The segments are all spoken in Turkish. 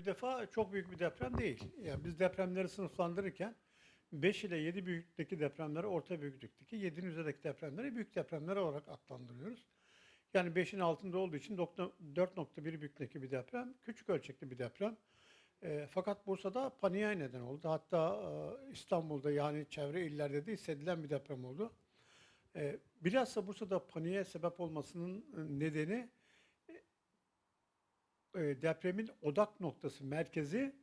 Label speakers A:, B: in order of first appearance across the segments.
A: Bir defa çok büyük bir deprem değil. Yani biz depremleri sınıflandırırken 5 ile 7 büyüklükteki depremleri orta büyüklükteki, 7'nin üzerindeki depremleri büyük depremler olarak adlandırıyoruz. Yani 5'in altında olduğu için 4.1 büyüklükteki bir deprem, küçük ölçekli bir deprem. E, fakat Bursa'da paniğe neden oldu. Hatta e, İstanbul'da yani çevre illerde de hissedilen bir deprem oldu. E, bilhassa Bursa'da paniğe sebep olmasının nedeni e, depremin odak noktası, merkezi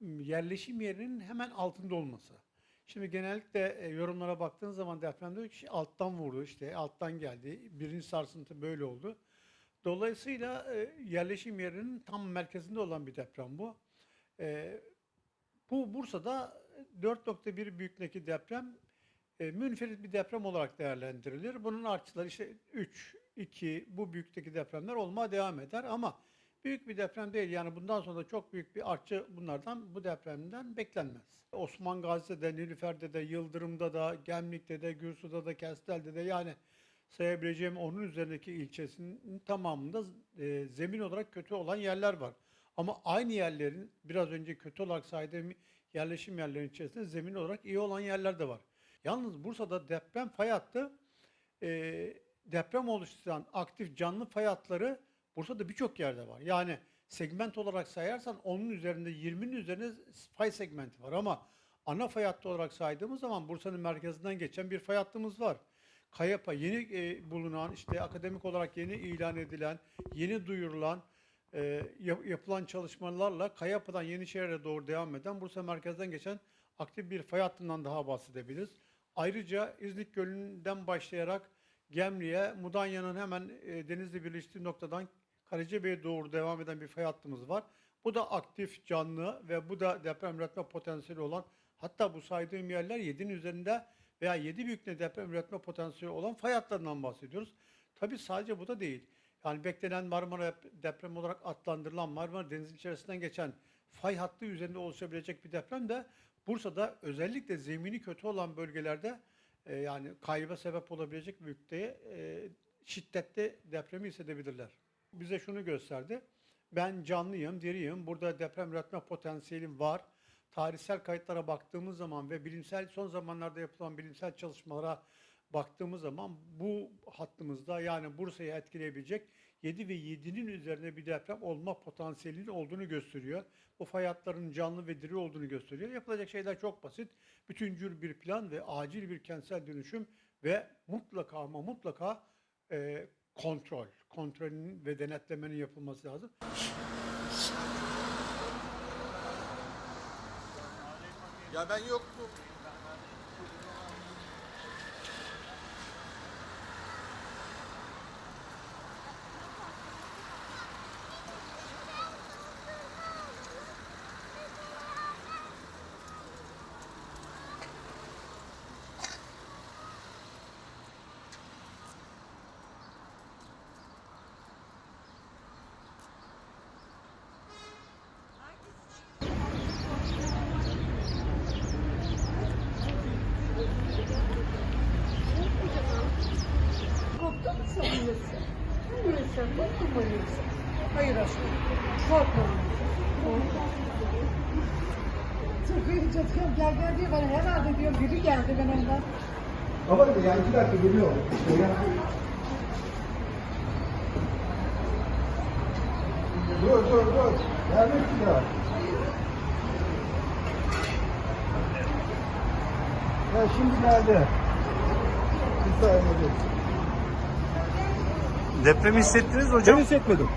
A: yerleşim yerinin hemen altında olması. Şimdi genellikle e, yorumlara baktığın zaman deprem diyor ki alttan vurdu, işte alttan geldi, birinci sarsıntı böyle oldu. Dolayısıyla e, yerleşim yerinin tam merkezinde olan bir deprem bu. E, bu Bursa'da 4.1 büyüklüğündeki deprem e, münferit bir deprem olarak değerlendirilir. Bunun artıları işte 3, 2 bu büyüklükteki depremler olmaya devam eder ama büyük bir deprem değil. Yani bundan sonra da çok büyük bir artçı bunlardan bu depremden beklenmez. Osman Gazi'de de, Nilüfer'de de, Yıldırım'da da, Gemlik'te de, Gürsu'da da, Kestel'de de yani sayabileceğim onun üzerindeki ilçesinin tamamında e, zemin olarak kötü olan yerler var. Ama aynı yerlerin biraz önce kötü olarak saydığım yerleşim yerlerinin içerisinde zemin olarak iyi olan yerler de var. Yalnız Bursa'da deprem fay hattı e, deprem oluşturan aktif canlı fay hatları Bursa'da birçok yerde var. Yani segment olarak sayarsan onun üzerinde 20'nin üzerinde fay segmenti var ama ana fay hattı olarak saydığımız zaman Bursa'nın merkezinden geçen bir fay hattımız var. Kayapa yeni e, bulunan işte akademik olarak yeni ilan edilen, yeni duyurulan e, yap- yapılan çalışmalarla Kayapa'dan Yenişehir'e doğru devam eden Bursa merkezden geçen aktif bir fay hattından daha bahsedebiliriz. Ayrıca İznik Gölü'nden başlayarak Gemli'ye, Mudanya'nın hemen e, denizle birleştiği noktadan Karacabey'e doğru devam eden bir fay hattımız var. Bu da aktif, canlı ve bu da deprem üretme potansiyeli olan hatta bu saydığım yerler 7'nin üzerinde veya 7 büyüklüğünde deprem üretme potansiyeli olan fay hatlarından bahsediyoruz. Tabii sadece bu da değil. Yani beklenen Marmara deprem olarak adlandırılan Marmara Denizi içerisinden geçen fay hattı üzerinde oluşabilecek bir deprem de Bursa'da özellikle zemini kötü olan bölgelerde e, yani kayba sebep olabilecek büyüklüğe e, şiddetli depremi hissedebilirler. Bize şunu gösterdi. Ben canlıyım, diriyim. Burada deprem üretme potansiyelim var. Tarihsel kayıtlara baktığımız zaman ve bilimsel son zamanlarda yapılan bilimsel çalışmalara baktığımız zaman bu hattımızda yani Bursa'yı etkileyebilecek 7 ve 7'nin üzerinde bir deprem olma potansiyelinin olduğunu gösteriyor. Bu fay hatlarının canlı ve diri olduğunu gösteriyor. Yapılacak şeyler çok basit. Bütüncül bir plan ve acil bir kentsel dönüşüm ve mutlaka ama mutlaka e, kontrol, kontrolün ve denetlemenin yapılması lazım.
B: Ya ben yoktum.
C: Hayır aşkım. Korkmalıyorsun. Çıkınca diyorum gel gel diyor bana herhalde diyor biri geldi ben ondan.
D: Ama yani iki dakika geliyor. İşte ya. Dur dur dur. Gelmek üzere. Ya şimdi geldi. Bir saniye dur.
E: Depremi hissettiniz mi
D: Ben
E: hocam?
D: hissetmedim.